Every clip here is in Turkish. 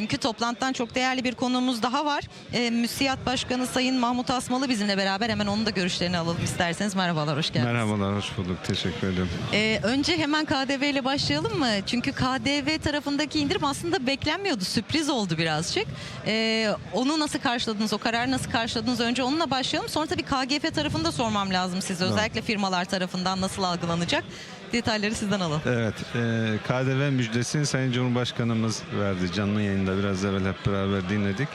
Çünkü toplantıdan çok değerli bir konuğumuz daha var. E, Müsiyat Başkanı Sayın Mahmut Asmalı bizimle beraber hemen onun da görüşlerini alalım isterseniz. Merhabalar, hoş geldiniz. Merhabalar, hoş bulduk. Teşekkür ederim. E, önce hemen KDV ile başlayalım mı? Çünkü KDV tarafındaki indirim aslında beklenmiyordu. Sürpriz oldu birazcık. E, onu nasıl karşıladınız? O kararı nasıl karşıladınız? Önce onunla başlayalım. Sonra tabii KGF tarafında sormam lazım size. Özellikle firmalar tarafından nasıl algılanacak? Detayları sizden alalım. Evet, e, KDV müjdesini Sayın Cumhurbaşkanımız verdi canlı yayında. Biraz evvel hep beraber dinledik.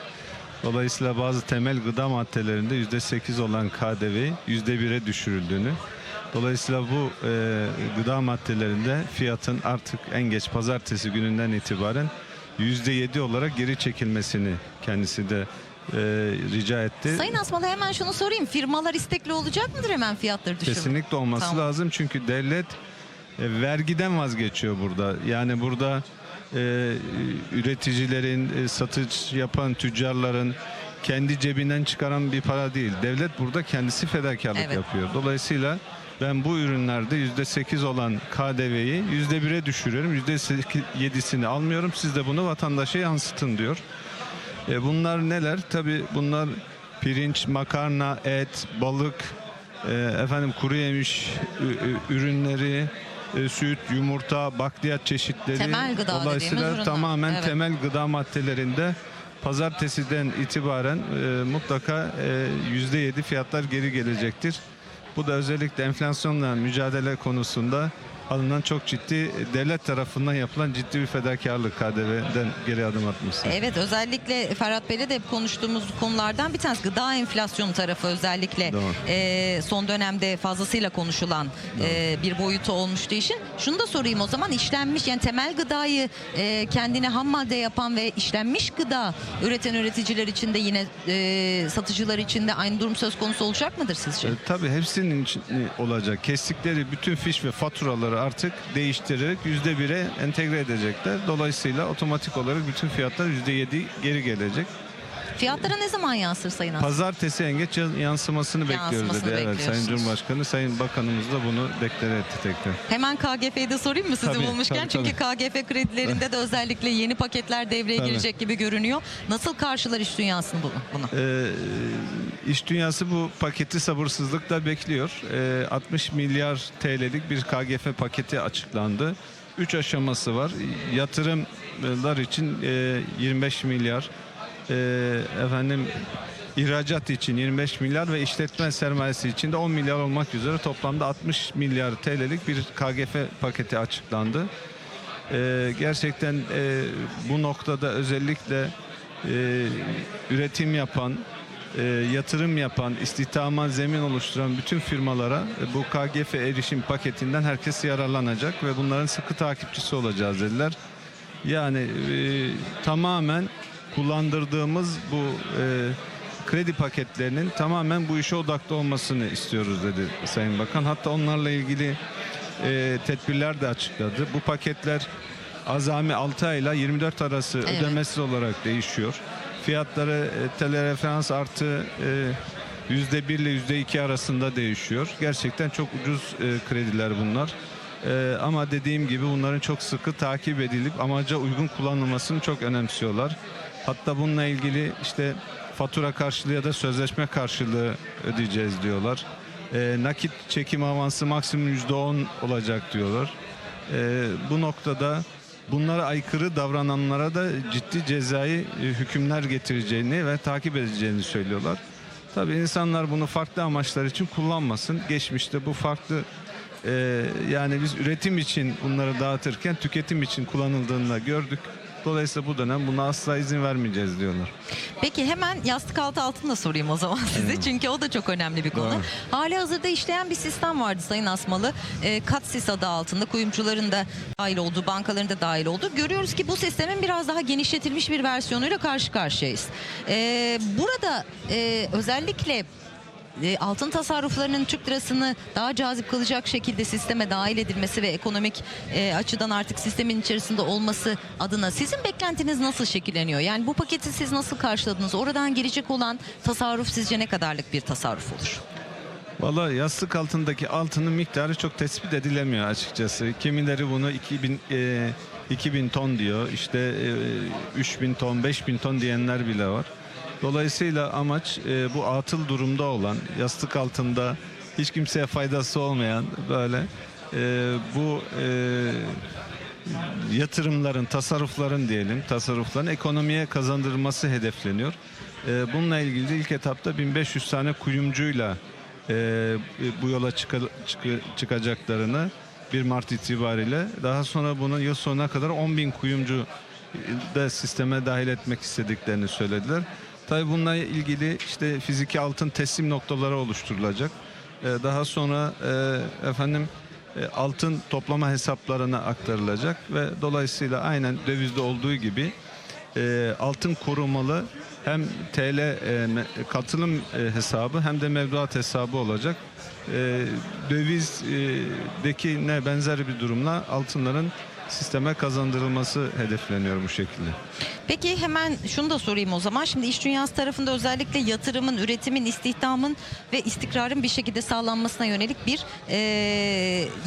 Dolayısıyla bazı temel gıda maddelerinde %8 olan KDV'yi %1'e düşürüldüğünü, dolayısıyla bu e, gıda maddelerinde fiyatın artık en geç pazartesi gününden itibaren %7 olarak geri çekilmesini kendisi de e, rica etti. Sayın Asmalı hemen şunu sorayım. Firmalar istekli olacak mıdır hemen fiyatları düşürmek? Kesinlikle olması Tamam. lazım çünkü devlet e, vergiden vazgeçiyor burada. Yani burada e, üreticilerin, e, satış yapan tüccarların kendi cebinden çıkaran bir para değil. Devlet burada kendisi fedakarlık Evet. yapıyor. Dolayısıyla ben bu ürünlerde %8 olan KDV'yi %1'e düşürüyorum. %7'sini almıyorum. Siz de bunu vatandaşa yansıtın diyor. E, bunlar neler? Tabii bunlar pirinç, makarna, et, balık, e, efendim kuru yemiş ürünleri, e, süt, yumurta, bakliyat çeşitleri. Temel gıda Dolayısıyla tamamen Evet. temel gıda maddelerinde pazartesiden itibaren e, mutlaka e, %7 fiyatlar geri gelecektir. Bu da özellikle enflasyonla mücadele konusunda alınan çok ciddi devlet tarafından yapılan ciddi bir fedakarlık KDV'den geri adım atması. Evet özellikle Ferhat Bey'le de konuştuğumuz konulardan bir tanesi gıda enflasyonu tarafı özellikle Doğru. e, son dönemde fazlasıyla konuşulan e, bir boyutu olmuştu işin. Şunu da sorayım o zaman işlenmiş yani temel gıdayı e, kendine ham madde yapan ve işlenmiş gıda üreten üreticiler için de yine e, satıcılar için de aynı durum söz konusu olacak mıdır sizce? E, tabii hepsinin için e, olacak. Kestikleri bütün fiş ve faturaları artık değiştirerek yüzde bire entegre edecekler. Dolayısıyla otomatik olarak bütün fiyatlar yüzde yedi geri gelecek. Fiyatlara ne zaman yansır Sayın Aslı? Pazartesi en geç yan- yansımasını bekliyoruz Yansımasını dedi. Evet, Sayın bekliyorsunuz. Cumhurbaşkanı, Sayın Bakanımız da bunu deklare etti tekrar. Hemen KGF'yi de sorayım mı sizi Tabii, bulmuşken? tabii, Çünkü KGF kredilerinde de özellikle yeni paketler devreye Tabii. girecek gibi görünüyor. Nasıl karşılar iş dünyasını bunu? bunu? Ee, iş dünyası bu paketi sabırsızlıkla bekliyor. Ee, 60 milyar TL'lik bir KGF paketi açıklandı. 3 aşaması var. Yatırımlar için e, 25 milyar, e, efendim ihracat için 25 milyar ve işletme sermayesi için de 10 milyar olmak üzere toplamda 60 milyar TL'lik bir KGF paketi açıklandı. Ee, gerçekten e, bu noktada özellikle e, üretim yapan, e, yatırım yapan, istihdama zemin oluşturan bütün firmalara e, bu KGF erişim paketinden herkes yararlanacak ve bunların sıkı takipçisi olacağız dediler. Yani e, tamamen kullandırdığımız bu e, kredi paketlerinin tamamen bu işe odaklı olmasını istiyoruz dedi Sayın Bakan. Hatta onlarla ilgili e, tedbirler de açıkladı. Bu paketler azami 6 ayla 24 arası Evet. ödemesiz olarak değişiyor. Fiyatları e, telereferans artı e, %1 ile %2 arasında değişiyor. Gerçekten çok ucuz e, krediler bunlar. E, ama dediğim gibi bunların çok sıkı takip edilip amaca uygun kullanılmasını çok önemsiyorlar. Hatta bununla ilgili işte fatura karşılığı ya da sözleşme karşılığı ödeyeceğiz diyorlar. E, nakit çekim avansı maksimum %10 olacak diyorlar. E, bu noktada bunlara aykırı davrananlara da ciddi cezai e, hükümler getireceğini ve takip edeceğini söylüyorlar. Tabii insanlar bunu farklı amaçlar için kullanmasın. Geçmişte bu farklı e, yani biz üretim için bunları dağıtırken tüketim için kullanıldığını da gördük. Dolayısıyla bu dönem buna asla izin vermeyeceğiz diyorlar. Peki hemen yastık altı altın da sorayım o zaman size. Çünkü o da çok önemli bir konu. Doğru. Hali hazırda işleyen bir sistem vardı Sayın Asmalı. E, Katsis adı altında kuyumcuların da dahil olduğu, bankaların da dahil olduğu. Görüyoruz ki bu sistemin biraz daha genişletilmiş bir versiyonuyla karşı karşıyayız. E, burada e, özellikle altın tasarruflarının Türk lirasını daha cazip kılacak şekilde sisteme dahil edilmesi ve ekonomik e, açıdan artık sistemin içerisinde olması adına sizin beklentiniz nasıl şekilleniyor? Yani bu paketi siz nasıl karşıladınız? Oradan gelecek olan tasarruf sizce ne kadarlık bir tasarruf olur? Valla yastık altındaki altının miktarı çok tespit edilemiyor açıkçası. Kimileri bunu 2000 e, 2000 ton diyor. İşte e, 3000 ton, 5000 ton diyenler bile var. Dolayısıyla amaç e, bu atıl durumda olan, yastık altında hiç kimseye faydası olmayan böyle e, bu e, yatırımların, tasarrufların diyelim, tasarrufların ekonomiye kazandırılması hedefleniyor. Ee, bununla ilgili de ilk etapta 1500 tane kuyumcuyla e, bu yola çıka- çıkı- çıkacaklarını 1 Mart itibariyle daha sonra bunun yıl sonuna kadar 10 bin kuyumcu da sisteme dahil etmek istediklerini söylediler. Tabii bununla ilgili işte fiziki altın teslim noktaları oluşturulacak. Ee, daha sonra e, efendim e, altın toplama hesaplarına aktarılacak ve dolayısıyla aynen dövizde olduğu gibi e, altın korumalı hem TL katılım hesabı hem de mevduat hesabı olacak. E, dövizdeki ne benzer bir durumla altınların sisteme kazandırılması hedefleniyor bu şekilde. Peki hemen şunu da sorayım o zaman. Şimdi iş dünyası tarafında özellikle yatırımın, üretimin, istihdamın ve istikrarın bir şekilde sağlanmasına yönelik bir e,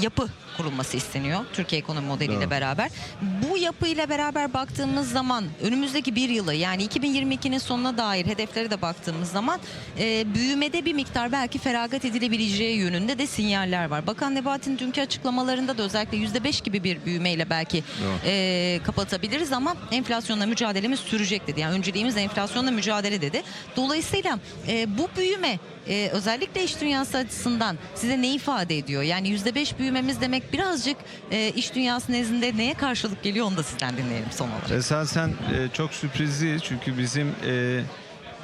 yapı kurulması isteniyor. Türkiye ekonomi modeliyle Doğru. beraber. Bu yapıyla beraber baktığımız zaman önümüzdeki bir yılı yani 2022'nin sonuna dair hedeflere de baktığımız zaman e, büyümede bir miktar belki feragat edilebileceği yönünde de sinyaller var. Bakan Nebati'nin dünkü açıklamalarında da özellikle %5 gibi bir büyümeyle belki e, kapatabiliriz ama enflasyonla mücadelemiz sürecek dedi. Yani önceliğimiz enflasyonla mücadele dedi. Dolayısıyla e, bu büyüme e, özellikle iş dünyası açısından size ne ifade ediyor? Yani %5 büyümemiz demek birazcık e, iş dünyası nezdinde neye karşılık geliyor onu da sizden dinleyelim son olarak. Esasen e, çok sürprizli çünkü bizim e,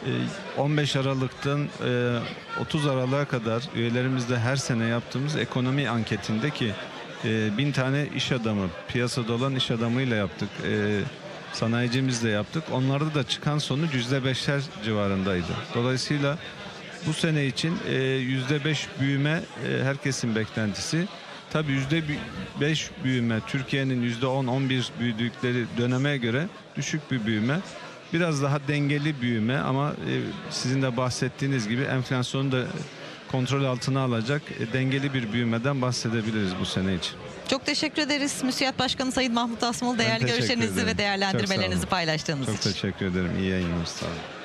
e, 15 Aralık'tan e, 30 Aralık'a kadar üyelerimizle her sene yaptığımız ekonomi anketinde ki e, bin tane iş adamı piyasada olan iş adamıyla yaptık. E, sanayicimizle yaptık. Onlarda da çıkan sonuç %5'ler civarındaydı. Dolayısıyla bu sene için e, %5 büyüme e, herkesin beklentisi. Tabii %5 büyüme Türkiye'nin %10-11 büyüdükleri döneme göre düşük bir büyüme. Biraz daha dengeli büyüme ama e, sizin de bahsettiğiniz gibi enflasyonu da kontrol altına alacak e, dengeli bir büyümeden bahsedebiliriz bu sene için. Çok teşekkür ederiz. Müsiyat Başkanı Sayın Mahmut Asmalı değerli görüşlerinizi ederim. ve Çok değerlendirmelerinizi paylaştığınız Çok için. teşekkür ederim. İyi yayınlar. Sağ olun.